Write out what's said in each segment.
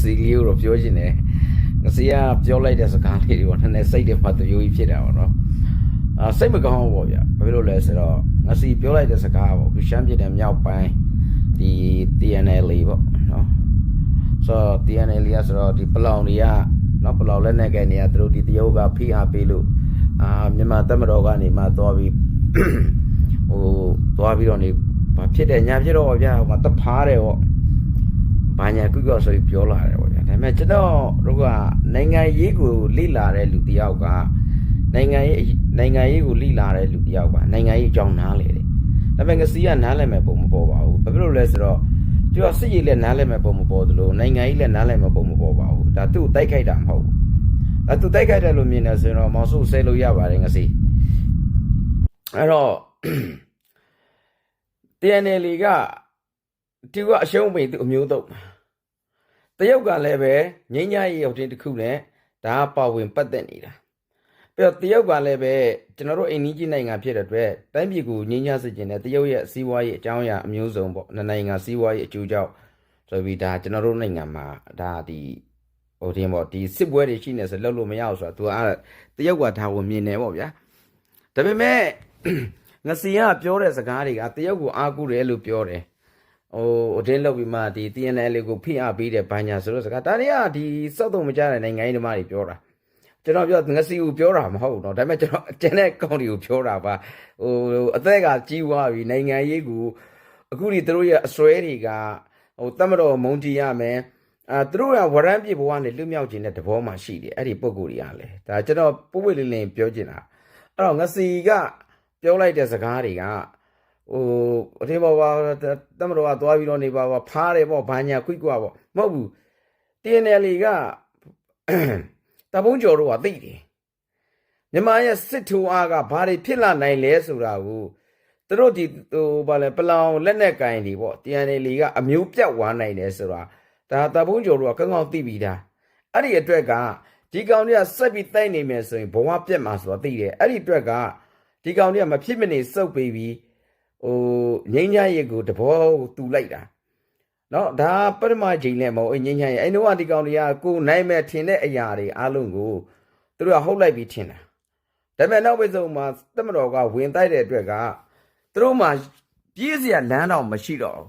စီလေးကိုတော့ပြောချင်တယ်ငစီကပြောလိုက်တဲ့စကားလေးတွေပေါ့နည်းနည်းစိတ်တွေဖတ်သူကြီးဖြစ်တာပေါ့နော်အာစိတ်မကောင်းဘူးပေါ့ဗျာဘာဖြစ်လို့လဲဆိုတော့ငစီပြောလိုက်တဲ့စကားပေါ့ခုရှမ်းပြည်နယ်မြောက်ပိုင်းဒီ TNL ပေါ့နော်ဆိုတော့ TNL ကဆိုတော့ဒီပလောင်တွေကနော်ပလောင်လက်နက်ကနေကသူတို့ဒီတရုတ်ကဖိအားပေးလို့အာမြန်မာတပ်မတော်ကနေမှသွားပြီးဟိုသွားပြီးတော့နေဘာဖြစ်တယ်ညာဖြစ်တော့ဗျာဟိုမှာတဖားတယ်ပေါ့ ဘာညာကွကောဆိုပြီးပြောလာတယ်ပေါ့ဗျာဒါပေမဲ့ကျွန်တော်တို့ကနိုင်ငံရေးကိုလိလာတဲ့လူတစ်ယောက်ကနိုင်ငံရေးနိုင်ငံရေးကိုလိလာတဲ့လူတစ်ယောက်ကနိုင်ငံရေးအကြောင်းနားလေတယ်ဒါပေမဲ့ငစီကနားလည်မဲ့ပုံမပေါ်ပါဘူးဘာဖြစ်လို့လဲဆိုတော့သူကစစ်ရေးလည်းနားလည်မဲ့ပုံမပေါ်သလိုနိုင်ငံရေးလည်းနားလည်မဲ့ပုံမပေါ်ပါဘူးဒါသူ့ကိုတိုက်ခိုက်တာမဟုတ်ဘူးဒါသူတိုက်ခိုက်တယ်လို့မြင်တယ်ဆိုရင်တော့မောင်စုဆဲလို့ရပါတယ်ငစီအဲ့တော့ TNL က သူကအရှုံးပိန်သူအမျိုးတော့တရုတ်ကလည်းပဲငိမ့်ညရေးရုပ်တင်တစ်ခုနဲ့ဒါကပါဝင်ပတ်သက်နေတာပြီးတော့တရုတ်ကလည်းပဲကျွန်တော်တို့အိန္ဒိကြီးနိုင်ငံဖြစ်တဲ့အတွက်တိုင်းပြည်ကိုငိမ့်ညစေခြင်းနဲ့တရုတ်ရဲ့စီးပွားရေးအကြောင်းအရာအမျိုးစုံပေါ့နှစ်နိုင်ငံစီးပွားရေးအကျိုးကြောင့်ဆိုပြီးဒါကျွန်တော်တို့နိုင်ငံမှာဒါဒီဟိုတင်ပေါ့ဒီစစ်ပွဲတွေရှိနေဆိုလှုပ်လို့မရအောင်ဆိုတာ तू ကတရုတ်ကဒါကိုမြင်နေပေါ့ဗျာဒါပေမဲ့ငစီကပြောတဲ့စကားတွေကတရုတ်ကိုအားကိုးတယ်လို့ပြောတယ် ဟိုအတင်းလောက်ပြီးမှဒီ TNL လေးကိုဖိအားပေးတဲ့ဘာညာဆိုတော့စကားဒါတွေကဒီစောက်တော့မကြတဲ့နိုင်ငံရေးဓမ္မတွေပြောတာကျွန်တော်ပြောငစီကိုပြောတာမဟုတ်တော့ဒါပေမဲ့ကျွန်တော်အကျန်တဲ့ကောင်းတွေကိုပြောတာပါဟိုအသက်ကကြီးွားပြီးနိုင်ငံရေးကိုအခုဒီတို့ရဲ့အစွဲတွေကဟိုတမတော်မုံတီရမယ်အဲတို့ရဝရမ်းပြဘဝနဲ့လွတ်မြောက်ခြင်းတဲ့သဘောမှရှိတယ်အဲ့ဒီပုံကိုယ်တွေကလည်းဒါကျွန်တော်ပို့ပွေလင်းလင်းပြောချင်တာအဲ့တော့ငစီကပြောလိုက်တဲ့စကားတွေက ဟိုအတင်းဘောပါတမတော်ကသွားပြီးတော့နေပါပါဖားတယ်ပေါ့ဘာညာခွိကွာပေါ့မဟုတ်ဘူး TNL ကတပုံးကျော်တို့ကသိတယ်မြန်မာရဲ့စစ်ထိုးအားကဘာတွေဖြစ်လာနိုင်လဲဆိုတာကိုသူတို့ဒီဟိုဘာလဲပလောင်လက်နက်ကင်တွေပေါ့ TNL ကအမျိုးပြတ်ဝါနိုင်တယ်ဆိုတာဒါတပုံးကျော်တို့ကကောင်းကောင်းသိပြီးသားအဲ့ဒီအတွက်ကဒီကောင်တွေကစက်ပြီးတိုက်နေမယ်ဆိုရင်ဘဝပြတ်မှာဆိုတာသိတယ်အဲ့ဒီအတွက်ကဒီကောင်တွေကမဖြစ်မနေစုပ်ပေးပြီး ဟိုငိမ့်ချရဲ့ကိုတဘောတူလိုက်တာနော်ဒါပထမချိန်နဲ့မဟုတ်အဲ့ငိမ့်ချရဲ့အဲ့တော့ဒီကောင်တွေကကိုနိုင်မဲ့ထင်တဲ့အရာတွေအလုံးကိုသူတို့ကဟုတ်လိုက်ပြီးထင်တာဒါပေမဲ့နောက်ပိတ်ဆုံးမှာတမတော်ကဝင်တိုက်တဲ့အတွက်ကသူတို့မှာပြေးစရာလမ်းတော့မရှိတော့ဘူး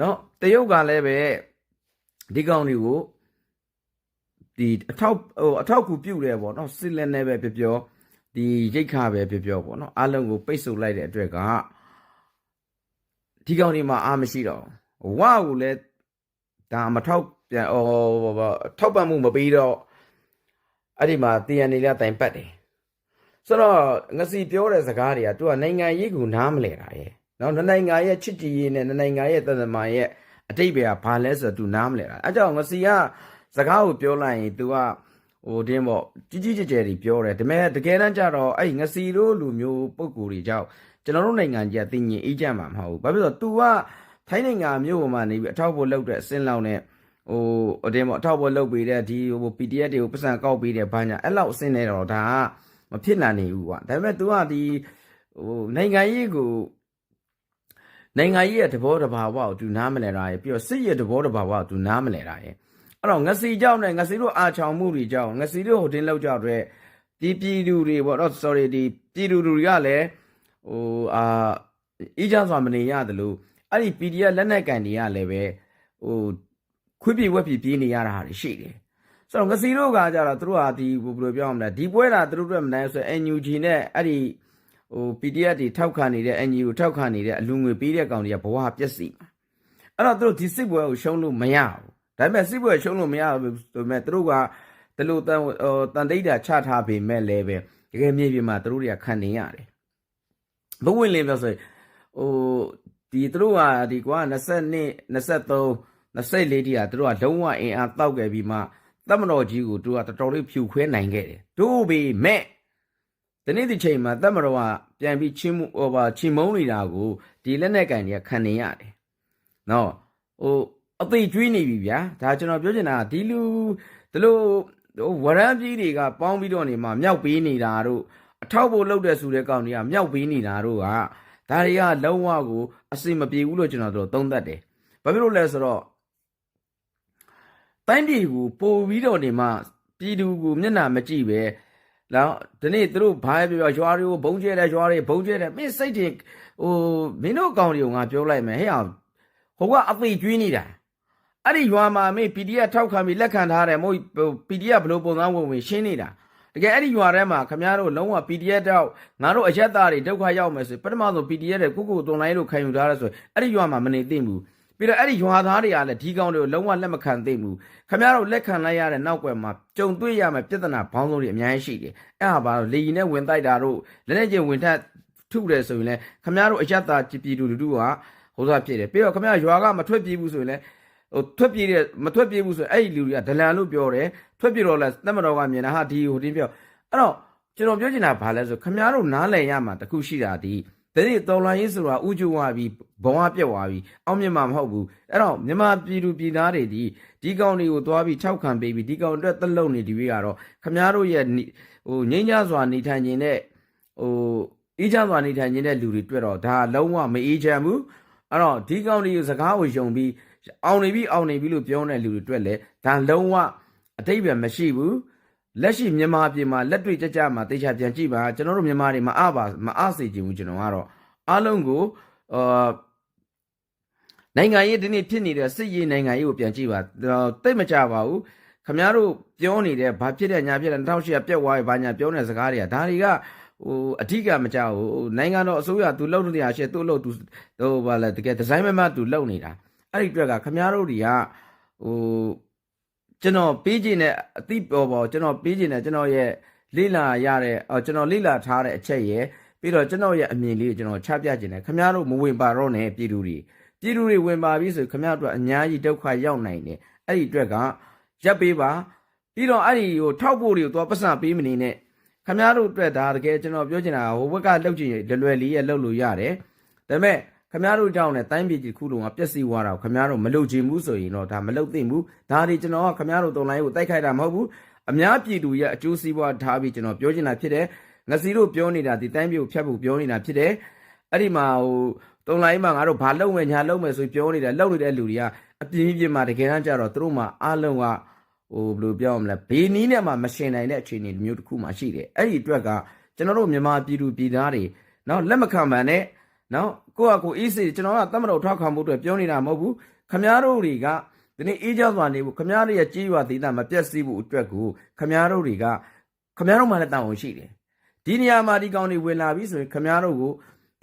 နော်တရုတ်ကလည်းပဲဒီကောင်တွေကိုဒီအထောက်ဟိုအထောက်ကူပြုတ်တယ်ပေါ့နော်စစ်လက်နဲ့ပဲပြောပြောဒီရိတ်ခါပဲပြောပြောပေါ့နော်အလုံးကိုပိတ်ဆို့လိုက်တဲ့အတွက်က ဒီကောင်ဒီမှာအားမရှိတော့ဘူးဝါကိုလည်းဒါမထောက်ပြန်ဟောထောက်ပံ့မှုမပေးတော့အဲ့ဒီမှာ TNL လည်းတိုင်ပတ်တယ်ဆိုတော့ငစီပြောတဲ့စကားတွေကသူကနိုင်ငံရေးကိုနားမလဲတာရဲ့နော်နှစ်နိုင်ငံရဲ့ချစ်ကြည်ရေးနဲ့နှစ်နိုင်ငံရဲ့တသမန်ရဲ့အတိတ်ပဲကဘာလဲဆိုတော့ तू နားမလဲတာအဲကြောင့်ငစီကစကားကိုပြောလိုက်ရင် तू က ဟိုတင်းပေါ့ကြီးကြီးကျယ်ကျယ်ကြီးပြောတယ်ဒါပေမဲ့တကယ်တမ်းကျတော့အဲ့ငစီတို့လူမျိုးပုံကိုယ်တွေကြောင့်ကျွန်တော်တို့နိုင်ငံကြီးကတည်ငြိမ်အေးချမ်းမှာမဟုတ်ဘူးဘာဖြစ်လို့ तू ကထိုင်းနိုင်ငံမြို့ပေါ်မှာနေပြီးအထောက်ဖို့လုပ်တဲ့အစင်းလောက်နဲ့ဟိုအတင်းပေါ့အထောက်ဖို့လုပ်ပေးတဲ့ဒီဟို PDF တွေကိုပတ်စံကောက်ပေးတဲ့ဘာညာအဲ့လောက်အစင်းနေတော့ဒါကမဖြစ်နိုင်နေဘူးကွာဒါပေမဲ့ तू ကဒီဟိုနိုင်ငံရေးကိုနိုင်ငံရေးရဲ့သဘောတဘာဝကို तू နားမလဲတာရယ်ပြီးတော့စစ်ရဲ့သဘောတဘာဝကို तू နားမလဲတာရယ် အဲ့တော့ငစီကြောင့်နဲ့ငစီတို့အာချောင်မှုတွေကြောင့်ငစီတို့ဟိုတင်လောက်ကြောက်တဲ့ဒီပြည်သူတွေပေါ့နော် sorry ဒီပြည်သူတွေကလည်းဟိုအာအီးချမ်းစွာမနေရတယ်လို့အဲ့ဒီ PDF လက်နက်ကန်တွေကလည်းပဲဟိုခွေးပြေဝက်ပြေပြေးနေရတာဟာရှိတယ်ဆိုတော့ငစီတို့ကကြတော့သူတို့ဟာဒီဘယ်လိုပြောရမလဲဒီပွဲတာသူတို့အတွက်မနိုင်ဆို NUG နဲ့အဲ့ဒီဟို PDF တွေထောက်ခံနေတဲ့ NUG ကိုထောက်ခံနေတဲ့အလူငွေပေးတဲ့ကောင်တွေကဘဝပြည့်စီမှာအဲ့တော့သူတို့ဒီစစ်ပွဲကိုရှုံးလို့မရဘူး ဒါပေမဲ့စစ်ပွဲရှုံးလို့မရဘူးဆိုပေမဲ့သူတို့ကဒီလိုတန်ဟိုတန်တိတ်တာချထားပေမဲ့လည်းပဲတကယ်မြေပြင်မှာသူတို့တွေကခံနေရတယ်ဘဝဝင်လင်းပြောဆိုရင်ဟိုဒီသူတို့ကဒီကွာ22 23 24တိကသူတို့ကလုံးဝအင်အားတောက်ခဲ့ပြီးမှတမတော်ကြီးကိုသူကတော်တော်လေးဖြူခွဲနိုင်ခဲ့တယ်တို့ပေမဲ့ဒီနေ့ဒီချိန်မှာတမတော်ကပြန်ပြီးချင်းမှုဟိုပါချင်းမုံနေတာကိုဒီလက်နဲ့ကန်တွေကခံနေရတယ်နော်ဟို အသိကျွေးနေပြီဗျာဒါကျွန်တော်ပြောချင်တာကဒီလူဒီလိုဟိုဝရမ်းကြီးတွေကပေါင်းပြီးတော့နေမှာမြောက်ပေးနေတာတို့အထောက်ဖို့လုပ်တဲ့ဆိုတဲ့ကောင်တွေကမြောက်ပေးနေတာတို့ကဒါတွေကလုံးဝကိုအစင်မပြေဘူးလို့ကျွန်တော်တို့သုံးသပ်တယ်ဘာဖြစ်လို့လဲဆိုတော့တတိုင်းပြည်ကိုပို့ပြီးတော့နေမှပြည်သူကိုမျက်နှာမကြည့်ပဲနော်ဒီနေ့သူတို့ဘာပဲပြောပြောရွာတွေကိုဘုံကျဲတယ်ရွာတွေဘုံကျဲတယ်မင်းစိတ်တွေဟိုမင်းတို့အကောင်တွေကိုငါပြောလိုက်မယ်ဟဲ့အောင်ဟိုကအသေးကျွေးနေတာ အဲ့ဒီရွာမှာမင်း PDF ထောက်ခံပြီးလက်ခံထားတယ်မဟုတ်ဟို PDF ဘလို့ပုံစံဝင်ဝင်ရှင်းနေတာတကယ်အဲ့ဒီရွာထဲမှာခမရတို့လုံးဝ PDF တော့ငါတို့အရက်သားတွေဒုက္ခရောက်မယ်ဆိုပထမဆုံး PDF တွေကိုကိုတွန်လိုင်းလို့ခံယူထားရဆိုအဲ့ဒီရွာမှာမနေသင့်ဘူးပြီးတော့အဲ့ဒီရွာသားတွေကလည်းဒီကောင်တွေကိုလုံးဝလက်မခံသိဘူးခမရတို့လက်ခံလိုက်ရတဲ့နောက်ွယ်မှာကြုံတွေ့ရမယ့်ပြဿနာဘောင်းဆုံးတွေအများကြီးရှိတယ်အဲ့ဟာဘာလို့လေရင်နဲ့ဝင်တိုက်တာတို့လက်နဲ့ချင်းဝင်ထက်ထုတယ်ဆိုရင်လည်းခမရတို့အယက်သားပြည်သူလူထုကဟိုစားဖြစ်တယ်ပြီးတော့ခမရရွာကမထွက်ပြေးဘူးဆိုရင်လည်း ဟိုထွက်ပြေးတဲ့မထွက်ပြေးဘူးဆိုရင်အဲ့ဒီလူတွေကဒလန်လို့ပြောတယ်ထွက်ပြေးတော့လဲတက်မတော်ကမြင်တာဟာဒီဟိုတင်းပြောအဲ့တော့ကျွန်တော်ပြောချင်တာဘာလဲဆိုခမရတို့နားလည်ရမှာတခုရှိတာဒီတတိတော်လိုင်းရေးဆိုတာဥကျဝါပြီးဘဝပြက်သွားပြီးအောင်မြင်မှာမဟုတ်ဘူးအဲ့တော့မြန်မာပြည်သူပြည်သားတွေဒီဒီကောင်တွေကိုသွားပြီးထောက်ခံပေးပြီးဒီကောင်အတွက်သက်လုံနေဒီဝေးကတော့ခမရတို့ရဲ့နိဟိုငိမ့်ညစွာနေထိုင်ခြင်းနဲ့ဟိုအေးချမ်းစွာနေထိုင်ခြင်းတဲ့လူတွေတွေ့တော့ဒါလုံးဝမအေးချမ်းဘူးအဲ့တော့ဒီကောင်တွေကိုစကားကိုယုံပြီး အောင်နေပြီအောင်နေပြီလို့ပြောတဲ့လူတွေတွေ့လဲဒါလုံးဝအတိတ်ပဲမရှိဘူးလက်ရှိမြန်မာပြည်မှာလက်တွေ့ကြကြမှာတေချာပြန်ကြည့်ပါကျွန်တော်တို့မြန်မာတွေမအားပါမအားစေချင်ဘူးကျွန်တော်ကတော့အားလုံးကိုအာနိုင်ငံရေးဒီနေ့ဖြစ်နေတဲ့စစ်ရေးနိုင်ငံရေးကိုပြန်ကြည့်ပါတိတ်မကြပါဘူးခမများတို့ပြောနေတဲ့ဘာဖြစ်တဲ့ညာဖြစ်တဲ့2008ပြက်သွားပြီဘာညာပြောနေတဲ့စကားတွေကဒါတွေကဟိုအဓိကမကြောက်ဘူးနိုင်ငံတော်အစိုးရသူလှုပ်လို့တရားရှေ့သူ့လှုပ်သူဟိုဘာလဲတကယ်ဒီဇိုင်းမမသူလှုပ်နေတာ အဲ့ဒီအတွက်ကခမများတို့တွေကဟိုကျွန်တော်ပေးခြင်းနဲ့အတိပေါ်ပေါ်ကျွန်တော်ပေးခြင်းနဲ့ကျွန်တော်ရဲ့လိလာရတဲ့အော်ကျွန်တော်လိလာထားတဲ့အချက်ရဲ့ပြီးတော့ကျွန်တော်ရဲ့အမြင်လေးကိုကျွန်တော်ချပြခြင်းနဲ့ခမများတို့မဝင်ပါတော့နဲ့ပြည်သူတွေပြည်သူတွေဝင်ပါပြီဆိုခမများတို့အများကြီးဒုက္ခရောက်နိုင်တယ်အဲ့ဒီအတွက်ကရပ်ပေးပါပြီးတော့အဲ့ဒီဟိုထောက်ဖို့တွေကိုသွားပတ်စံပေးမနေနဲ့ခမများတို့အတွက်ဒါတကယ်ကျွန်တော်ပြောချင်တာဟိုဘက်ကလှုပ်ချင်လွယ်လွယ်လေးရဲ့လှုပ်လို့ရတယ်ဒါပေမဲ့ ခမရတို့ကြောင့်လည်းတိုင်းပြည်ကြီးခုလုံးကပျက်စီးသွားတာကိုခမရတို့မလုပ်ချင်ဘူးဆိုရင်တော့ဒါမလုပ်သင့်ဘူးဒါတွေကျွန်တော်ကခမရတို့တုံလိုင်းကိုတိုက်ခိုက်တာမဟုတ်ဘူးအများပြည်သူရဲ့အကျိုးစီးပွားထားပြီးကျွန်တော်ပြောချင်တာဖြစ်တယ်ငစီတို့ပြောနေတာဒီတိုင်းပြည်ကိုဖျက်ဖို့ပြောနေတာဖြစ်တယ်အဲ့ဒီမှာဟိုတုံလိုင်းမှာငါတို့ဘာလုပ်မယ်ညာလုပ်မယ်ဆိုပြောနေတာလုပ်နေတဲ့လူတွေကအပြင်းပြင်းမှာတကယ်တမ်းကျတော့သူတို့မှအားလုံးကဟိုဘယ်လိုပြောမလဲဘေးနီးနဲ့မှမရှင်နိုင်တဲ့အခြေအနေမျိုးတစ်ခုမှရှိတယ်အဲ့ဒီအတွက်ကကျွန်တော်တို့မြန်မာပြည်သူပြည်သားတွေနော်လက်မခံမှန်နဲ့နော် ကိုကကိုအေးစေကျွန်တော်ကတမတော်ထောက်ခံမှုအတွက်ပြောနေတာမဟုတ်ဘူးခမားတို့တွေကဒီနေ့အေးကြစွာနေဖို့ခမားတို့ရဲ့ကြေးရွာဒေသမပြတ်စီးဖို့အတွက်ကိုခမားတို့တွေကခမားတို့မှလည်းတောင်းဝန်ရှိတယ်ဒီနေရာမှာဒီကောင်တွေဝင်လာပြီဆိုရင်ခမားတို့ကို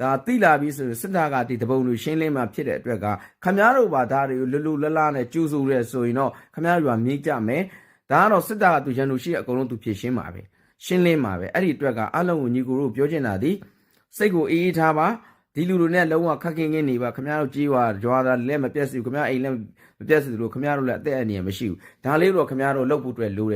ဒါတိလာပြီဆိုရင်စစ်တပ်ကဒီတပုံတွေရှင်းလင်းမှဖြစ်တဲ့အတွက်ကခမားတို့ပါဒါတွေကိုလွတ်လွတ်လပ်လပ်နဲ့ကျူးစုရဲဆိုရင်တော့ခမားတို့ကမြင့်ကြမယ်ဒါကတော့စစ်တပ်ကသူရန်သူရှိအကုန်လုံးသူဖြည့်ရှင်းပါပဲရှင်းလင်းပါပဲအဲ့ဒီအတွက်ကအလုံးကိုညီကိုတို့ပြောချင်တာဒီစိတ်ကိုအေးအေးထားပါ ဒီလူလူနဲ့လုံးဝခက်ခင်းခင်းနေပါခမရတို့ကြီးွာကြွားတာလည်းမပြတ်စီဘူးခမရအိမ်လည်းမပြတ်စီဘူးခမရတို့လည်းအသက်အန္တရာယ်မရှိဘူးဒါလေးတော့ခမရတို့လုပ်ဖို့အတွက်လိုတယ်